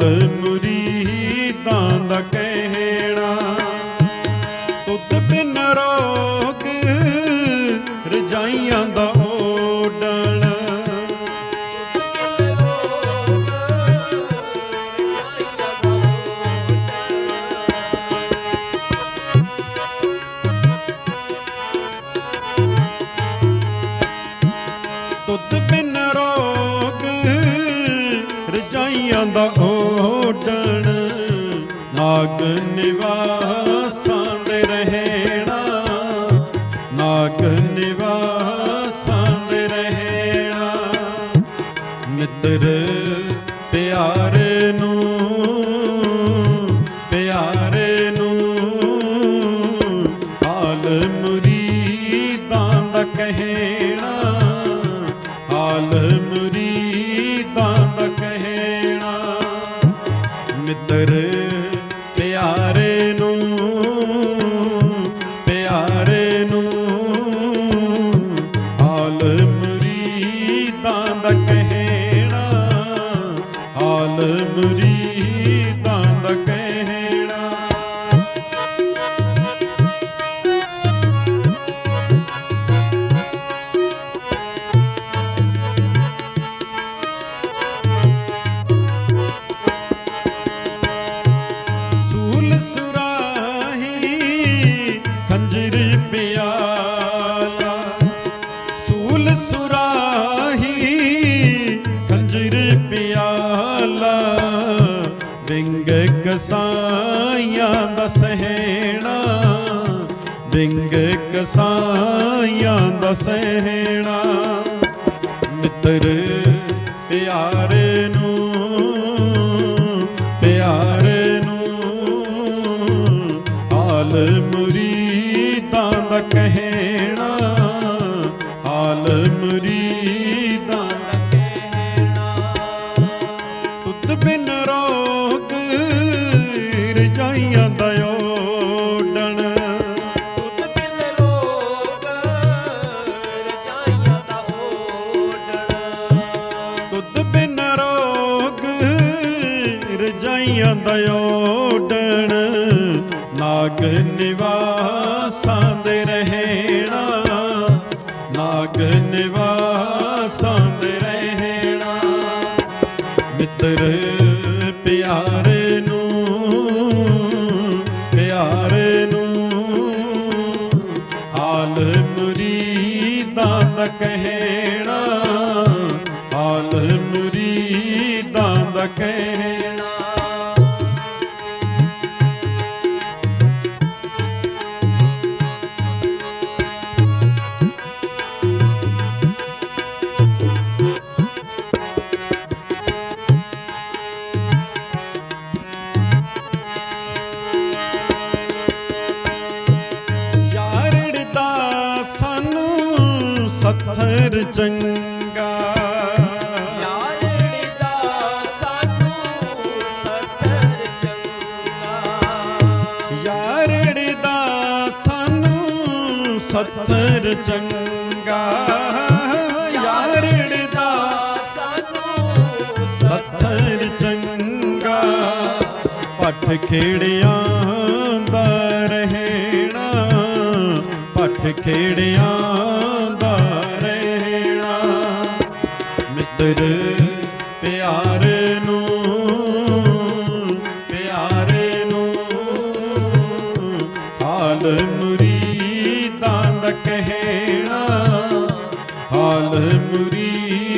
ਹਾਲ ਮੁਰੀਦਾਂ ਦਾ ਕਹਿਣਾ। ਤੁਧ ਬਿਨ ਰੋਗ ਰਜਾਈਆਂ ਦਾ ਓਡਣ। ਤੁਧ ਬਿਨ ਰਜਾਈਆਂ ਦਾ ਓਡਣ, ਨਾਗ ਨਿਵਾਸਾਂ ਦੇ ਰਹਿਣਾ, ਨਾਗ ਨਿਵਾਸਾਂ ਦੇ ਰਹਿਣਾ। ਮਿੱਤਰ ਪਿਆਰੇ ਨੂੰ ਪਿਆਰੇ ਨੂੰ ਹਾਲ ਮੁਰੀਦਾਂ ਦਾ ਕਹਿਣਾ ਹਾਲ ਮਿੱਤਰ ਦਾ ਸਹਿਣਾ, ਬਿੰਗ ਕਸਾਈਆਂ ਦਾ ਸਹਿਣਾ। ਮਿੱਤਰ ਪਿਆਰੇ ਨੂੰ ਪਿਆਰੇ ਨੂੰ, ਹਾਲ ਮੁਰੀਦਾਂ ਦਾ ਕਹਿਣਾ, ਹਾਲ ਮੁਰੀਦਾਂ ਰਜਾਈਆਂ ਦਾ ਨਾਗ ਨਿਵਾਸਾਂ ਦੇ ਰਹਿਣਾ, ਨਾਗ ਨਿਵਾਸਾਂ ਦੇ ਰਹਿਣਾ। ਮਿੱਤਰ ਪਿਆਰੇ ਨੂੰ ਪਿਆਰੇ ਨੂੰ ਹਾਲ ਮੁਰੀਦਾਂ ਦਾ ਕਹਿਣਾ ਹਾਲ ਮੁਰੀਦਾਂ ਦਾ ਕਹਿਣਾ। ਸੱਥਰ ਚੰਗਾ। ਯਾਰੜੀ ਦਾ ਸਾਨੂੰ ਸਤਰ ਚੰਗਾ। ਯਾਰੜ ਦਾ ਸਾਨੂੰ ਸੱਥਰ ਚੰਗਾ। ਯਾਰੜ ਦਾ ਸਾਨੂੰ ਸੱਥਰ ਚੰਗਾ। ਪੱਠ ਖੇੜਿਆਂ ਦਾ ਰਹਿਣਾ ਪੱਠ ਖੇੜਿਆਂ ਮਿੱਤਰ ਪਿਆਰੇ ਨੂੰ ਪਿਆਰੇ ਨੂੰ ਹਾਲ ਮੁਰੀਦਾਂ ਦਾ ਕਹਿਣਾ ਹਾਲ ਮੁਰੀਦਾਂ